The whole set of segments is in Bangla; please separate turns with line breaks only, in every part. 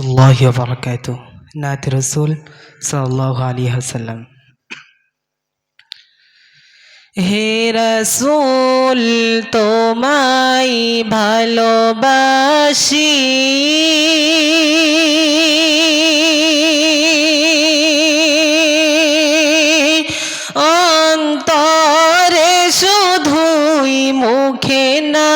রহমতুল্লাহ বরকাত নাত রসুল সাল্লাহ আলী হাসাল্লাম হে রসুল, তোমায় ভালোবাসি। অন্তরে শুধুই মুখে না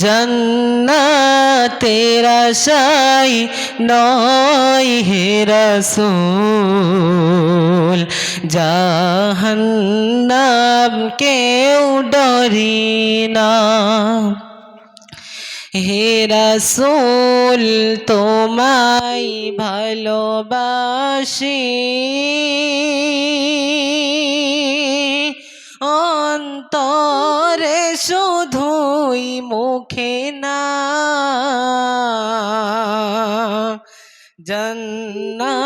জন্নাতের আশাই নয় হে রসুল। জাহান্নাম কেউ ডরি না। হে রসুল তোমায় ভালোবাসি। অন্তরে শুধুই মুখে না। জন্নাতের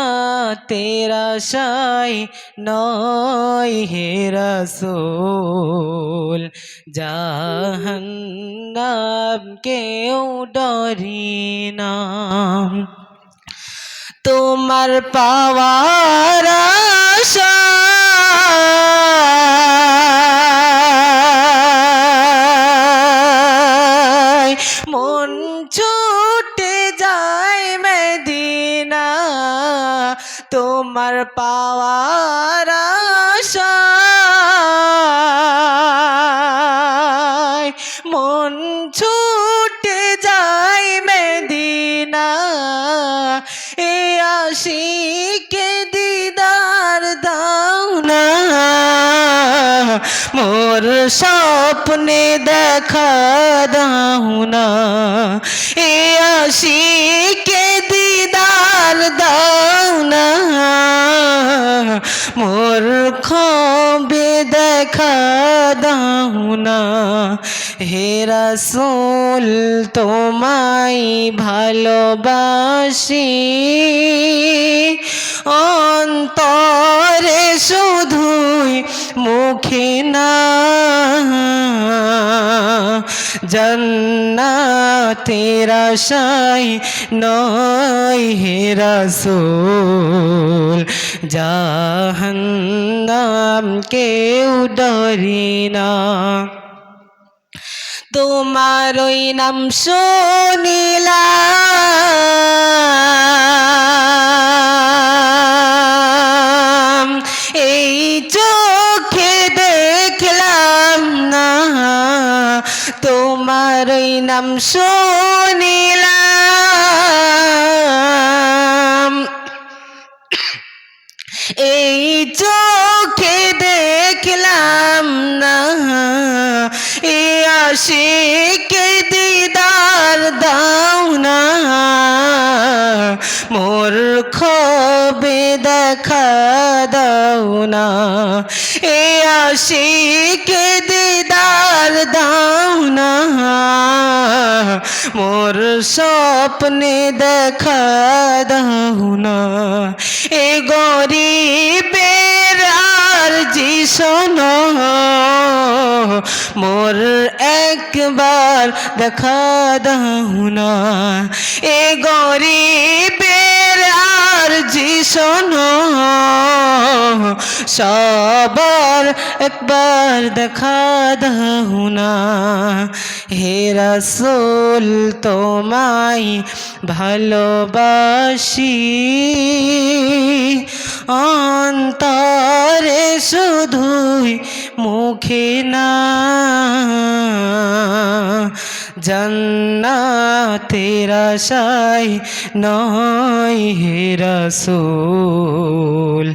আশায় নয় হে রসুল জাহান্নাম কেউ ডরি না। তোমার পাওয়ার আশায় তোমার পাওয়ার আশায় মন ছুটে যায় মেদিনা। এ আশিকে দিদার দাও না। মোর স্বপ্নে দেখা দাও না। এ আশিকে দিদার দাও না। মোর খবে দেখা দাও না। হে রসুল, তোমায় ভালোবাসি। অন্তরে শুধুই মুখে না। জন্নাতের আশায় নয় হে রসুল। জাহান্নাম কেউ ডরি না। তোমার ওই নাম শুনিলাম। তোমার নাম শুনিলাম। এই চোখে দেখলাম না এ আশিকে না। এ আশিকে দিদার দাও মোর স্বপ্নে দেখা দাও না। এ গরিবের আর জি শোনো। মোর একবার দেখা দাও না। এ গরিবের আর জি সবার একবার দেখা দাও না হে রসুল তোমায় ভালোবাসি। অন্তরে শুধুই মুখে না। জন্নাতের সাই নয় হে রসুল।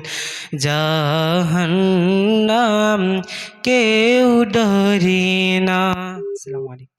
জাহান্নাম কেউ ডরি না। আসসালামু আলাইকুম।